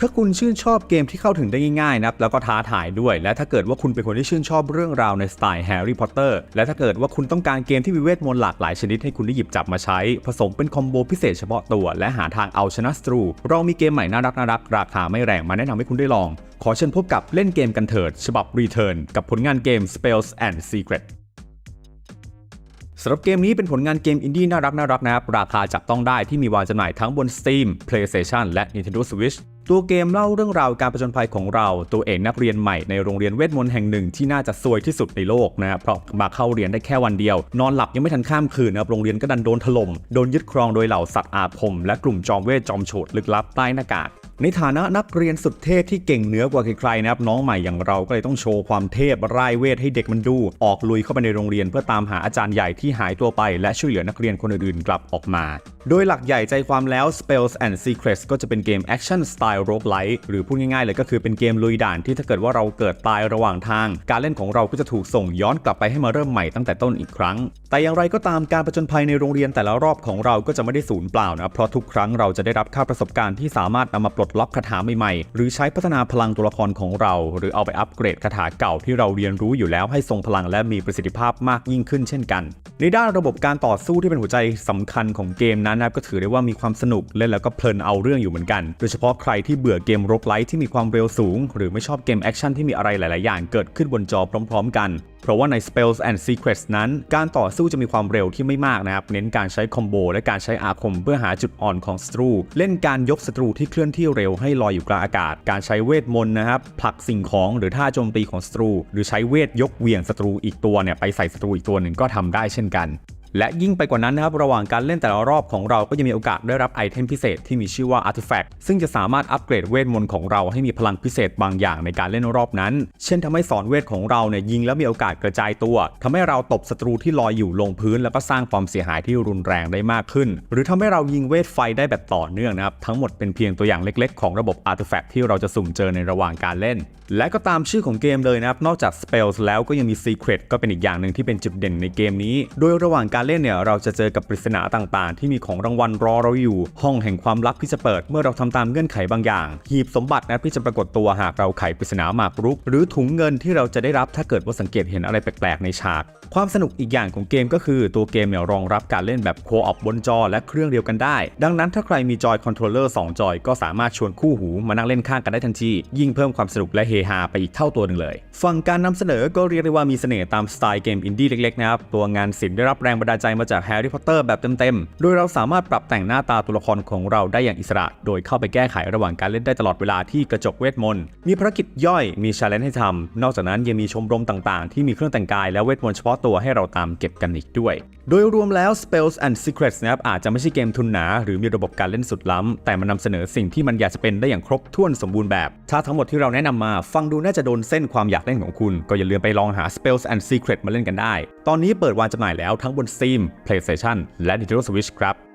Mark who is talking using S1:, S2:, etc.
S1: ถ้าคุณชื่นชอบเกมที่เข้าถึงได้ง่ายๆนะครับแล้วก็ท้าทายด้วย และถ้าเกิดว่าคุณเป็นคนที่ชื่นชอบเรื่องราวในสไตล์แฮร์รี่พอตเตอร์และถ้าเกิดว่าคุณต้องการเกมที่มีเวทมนต์หลากหลายชนิดให้คุณได้หยิบจับมาใช้ ผสมเป็นคอมโบพิเศษเฉพาะตัว และหาทางเอาชนะศัตรู เรามีเกมใหม่น่ารักน่ารักราคาไม่แรงมาแนะนำให้คุณได้ลอง ขอเชิญพบกับเล่นเกมกันเถิด ฉบับ Return กับผลงานเกม Spells and Secret สำหรับเกมนี้เป็นผลงานเกมอินดี้น่ารักน่ารักนะครับ ราคาจับต้องได้ที่มีวางจำหน่ายทั้งบน Steam, PlayStation และ Nintendo Switch ตัวเกมเล่าเรื่องราวการประจนภัยของเราตัวเอกนักเรียนใหม่ในโรงเรียนเวทมนต์แห่งหนึ่งที่น่าจะซวยที่สุดในโลกนะครับเพราะมาเข้าเรียนได้แค่วันเดียว นอนหลับยังไม่ทันข้ามคืนนะครับโรงเรียนก็ดันโดนถล่มโดนยึดครองโดยเหล่าสัตว์อาคมและกลุ่มจอมเวทจอมโฉดลึกลับใต้หน้ากาก ในฐานะนักเรียนสุดเทพที่เก่งเหนือกว่าใครๆนะครับน้องใหม่อย่างเราก็เลยต้องโชว์ความเทพร่ายเวทให้เด็กมันดู ออกลุยเข้าไปในโรงเรียนเพื่อตามหาอาจารย์ใหญ่ที่หายตัวไป และช่วยเหลือนักเรียนคนอื่นๆกลับออกมาโดยหลักใหญ่ใจความแล้ว Spells and Secrets ก็จะเป็นเกม Action Style Roguelike หรือพูดง่ายๆเลยก็คือเป็นเกมลุยด่านที่ถ้าเกิดว่าเราเกิดตายระหว่างทาง การเล่นของเราก็จะถูกส่งย้อนกลับไปให้มาเริ่มใหม่ตั้งแต่ต้นอีกครั้ง แต่อย่างไรก็ตามการประจนภัยในโรงเรียนแต่ละรอบของเราก็จะไม่ได้สูญเปล่านะเพราะทุกครั้งเราจะได้รับค่าประสบการณ์ที่สามารถนำมาปลดล็อกคาถาใหม่ๆ หรือใช้พัฒนาพลังตัวละครของเรา หรือเอาไปอัปเกรดคาถาเก่าที่เราเรียนรู้อยู่แล้วให้ทรงพลังและมีประสิทธิภาพมากยิ่งขึ้นเช่นกัน ในด้านระบบการต่อสู้ที่เป็นหัวใจสำคัญของเกมนั้นนะครับก็ถือได้ว่ามีความสนุกเล่นแล้วก็เพลินเอาเรื่องอยู่เหมือนกัน โดยเฉพาะใครที่เบื่อเกมโรกไลท์ที่มีความเร็วสูง หรือไม่ชอบเกมแอคชั่นที่มีอะไรหลาย ๆ อย่างเกิดขึ้นบนจอพร้อม ๆ กันเพราะว่าใน Spells and Secrets นั้น การต่อสู้จะมีความเร็วที่ไม่มากนะครับ เน้นการใช้คอมโบและการใช้อาคมเพื่อหาจุดอ่อนของศัตรู เล่นการยกศัตรูที่เคลื่อนที่เร็วให้ลอยอยู่กลางอากาศ การใช้เวทมนต์นะครับ ผลักสิ่งของหรือท่าโจมตีของศัตรู หรือใช้เวทยกเหวี่ยงศัตรูอีกตัวเนี่ยไปใส่ศัตรูอีกตัวหนึ่งก็ทำได้เช่นกัน และยิ่งไปกว่านั้นนะครับระหว่างการเล่นแต่ละรอบของเราก็ยังมีโอกาสได้รับไอเทมพิเศษที่มีชื่อว่า Artifact ซึ่งจะสามารถอัปเกรดเวทมนต์ของเราให้มีพลังพิเศษบางอย่างในการเล่นรอบนั้น เช่นทำให้สอนเวทของเราเนี่ยยิงแล้วมีโอกาสกระจายตัวทำให้เราตบศัตรูที่ลอยอยู่ลงพื้น แล้วก็สร้างความเสียหายที่รุนแรงได้มากขึ้น หรือทำให้เรายิงเวทไฟได้แบบต่อเนื่องนะครับทั้งหมดเป็นเพียงตัวอย่างเล็กๆ ของระบบ Artifact ที่เราจะสุ่มเจอในระหว่างการเล่น และก็ตามชื่อของเกมเลยนะครับนอกจาก Spells แล้วก็ยังมี Secret ก็เป็นอีกอย่างหนึ่งที่เป็นจุดเด่นในเกมนี้ โดยระหว่างการเล่นเนี่ยเราจะเจอกับปริศนาต่างๆ ที่มีของรางวัลรอเราอยู่ ห้องแห่งความลับที่จะเปิดเมื่อเราทำตามเงื่อนไขบางอย่าง หีบสมบัตินะที่จะปรากฏตัวหากเราไขปริศนาหมากรุก หรือถุงเงินที่เราจะได้รับถ้าเกิดว่าสังเกตเห็นอะไรแปลกๆในฉาก ความสนุกอีกอย่างของเกมก็คือตัวเกมเนี่ยรองรับการเล่นแบบโคออปบนจอและเครื่องเดียวกันได้ ดังนั้นถ้าใครมีจอยคอนโทรลเลอร์2จอยก็สามารถชวนคู่หูมานั่งเล่นข้างกันได้ทันทียิ่งเพิ่มความสนุกและเฮฮาไปอีกเท่าตัวหนึ่งเลย ฝั่งการนำเสนอก็เรียกได้ว่ามีเสน่ห์ตามสไตล์เกมอินดี้เล็กๆนะครับตัวงานศิลป์ได้รับแรงบันดาลใจมาจากแฮร์รี่พอตเตอร์แบบเต็มๆโดยเราสามารถปรับแต่งหน้าตาตัวละครของเราได้อย่างอิสระ โดยเข้าไปแก้ไขระหว่างการเล่นได้ตลอดเวลาที่กระจกเวทมนต์มีภารกิจย่อยมีชาเลนจ์ให้ทำนอกจากนั้นยังมีชมรมต่างๆ ที่มีเครื่องแต่งกายและเวทมนต์เฉพาะตัวให้เราตามเก็บกันอีกด้วย โดยรวมแล้ว Spells and Secrets นะครับอาจจะไม่ใช่เกมทุนหนา หรือมีระบบการเล่นสุดล้ำ แต่มันนำเสนอสิ่งที่มันอยากจะเป็นได้อย่างครบถ้วนสมบูรณ์แบบ ถ้าทั้งหมดที่เราแนะนำมา ฟังดูน่าจะโดนเส้นความอยากเล่นของคุณ ก็อย่าลืมไปลองหา Spells and Secrets มาเล่นกันได้ ตอนนี้เปิดวางจำหน่ายแล้วทั้งบน Steam PlayStation และ Nintendo Switch ครับ